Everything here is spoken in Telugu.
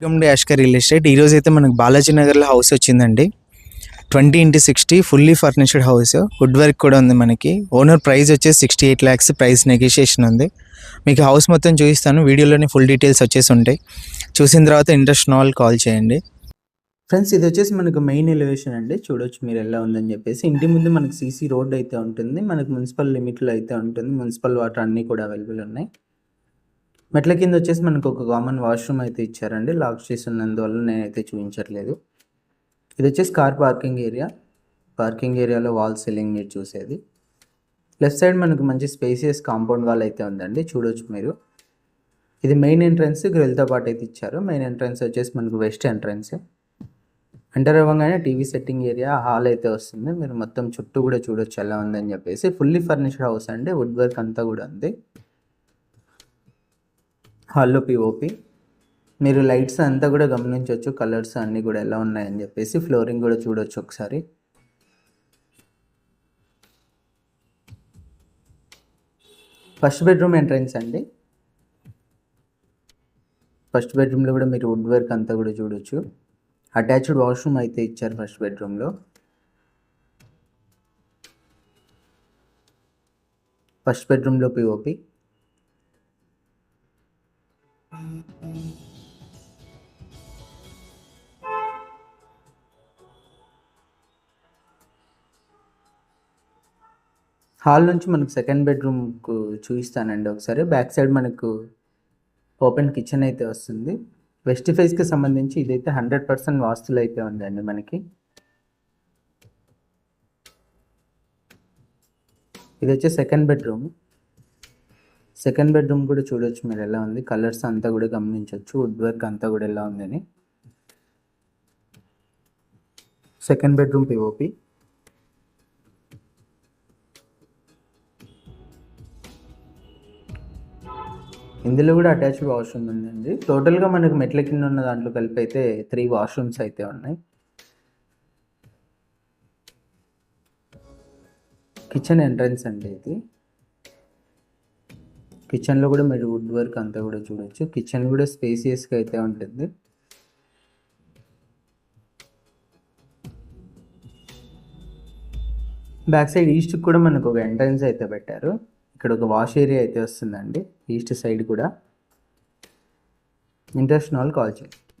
Welcome to Ashkar real estate. ఈరోజు అయితే మనకు బాలాజీ నగర్లో హౌస్ వచ్చిందండి. Twenty into sixty fully furnished house wood work కూడా ఉంది మనకి. ఓనర్ ప్రైస్ వచ్చేసి sixty eight lakhs price negotiation ఉంది. మీకు హౌస్ మొత్తం చూపిస్తాను. వీడియోలోనే ఫుల్ డీటెయిల్స్ వచ్చేసి ఉంటాయి. చూసిన తర్వాత ఇంట్రెస్ట్ వాళ్ళు కాల్ చేయండి. ఫ్రెండ్స్ ఇది వచ్చేసి మనకు మెయిన్ ఎలివేషన్ అండి. చూడొచ్చు మీరు ఎలా ఉందని చెప్పేసి. ఇంటి ముందు మనకు సీసీ రోడ్ అయితే ఉంటుంది. మనకు మున్సిపల్ లిమిట్లో అయితే ఉంటుంది. మున్సిపల్ వాటర్ అన్నీ కూడా అవైలబుల్ ఉన్నాయి. మెట్ల కింద వచ్చేసి మనకు ఒక కామన్ వాష్రూమ్ అయితే ఇచ్చారండి. లాక్ చేసి ఉన్నందువల్ల నేనైతే చూపించట్లేదు. ఇది వచ్చేసి కార్ పార్కింగ్ ఏరియా పార్కింగ్ ఏరియాలో వాల్ సీలింగ్ మీరు చూసేది. లెఫ్ట్ సైడ్ మనకు మంచి స్పేసియస్ కాంపౌండ్ వాల్ అయితే ఉందండి. చూడొచ్చు మీరు. ఇది మెయిన్ ఎంట్రన్స్ గ్రిల్తో పాటు అయితే ఇచ్చారు. మెయిన్ ఎంట్రన్స్ వచ్చేసి మనకు వెస్ట్ ఎంట్రన్స్ ఎంటర్ అవ్వగానే టీవీ సెట్టింగ్ ఏరియా హాల్ అయితే వస్తుంది. మీరు మొత్తం చుట్టూ కూడా చూడొచ్చు ఎలా ఉందని చెప్పేసి. ఫుల్లీ ఫర్నిష్డ్ హౌస్ అండి. వుడ్ వర్క్ అంతా కూడా ఉంది. హాల్లో పిఓపి మీరు లైట్స్ అంతా కూడా గమనించవచ్చు కలర్స్ అన్నీ కూడా ఎలా ఉన్నాయని చెప్పేసి ఫ్లోరింగ్ కూడా చూడొచ్చు ఒకసారి. ఫస్ట్ బెడ్రూమ్ ఎంట్రన్స్ అండి. ఫస్ట్ బెడ్రూమ్లో కూడా మీరు వుడ్ వర్క్ అంతా కూడా చూడొచ్చు. అటాచ్డ్ వాష్రూమ్ అయితే ఇచ్చారు ఫస్ట్ బెడ్రూమ్లో. ఫస్ట్ బెడ్రూమ్లో పిఓపి హాల్ నుంచి మనకు సెకండ్ బెడ్రూమ్కు చూపిస్తానండి ఒకసారి. బ్యాక్ సైడ్ మనకు ఓపెన్ కిచెన్ అయితే వస్తుంది. వెస్ట్ ఫేస్కి సంబంధించి ఇదైతే హండ్రెడ్ పర్సెంట్ వాస్తులు అయితే ఉందండి మనకి. ఇది వచ్చి సెకండ్ బెడ్రూమ్. సెకండ్ బెడ్రూమ్ కూడా చూడొచ్చు మీరు ఎలా ఉంది. కలర్స్ అంతా కూడా గమనించవచ్చు వుడ్ వర్క్ అంతా కూడా ఎలా ఉందని. సెకండ్ బెడ్రూమ్ పిఓపి ఇందులో కూడా అటాచ్డ్ వాష్రూమ్ ఉందండి. టోటల్గా మనకు మెట్ల కింద ఉన్న దాంట్లో కలిపి అయితే త్రీ వాష్రూమ్స్ అయితే ఉన్నాయి. కిచెన్ ఎంట్రన్స్ అండి ఇది. కిచెన్లో కూడా మీరు వుడ్ వర్క్ అంతా కూడా చూడొచ్చు. కిచెన్ కూడా స్పేసియస్గా అయితే ఉంటుంది. బ్యాక్ సైడ్ ఈస్ట్కి కూడా మనకు ఒక ఎంట్రన్స్ అయితే పెట్టారు. ఇక్కడ ఒక వాష్ ఏరియా అయితే వస్తుందండి. ఈస్ట్ సైడ్ కూడా. ఇంట్రెస్ట్ వాళ్ళు కాల్ చేయండి.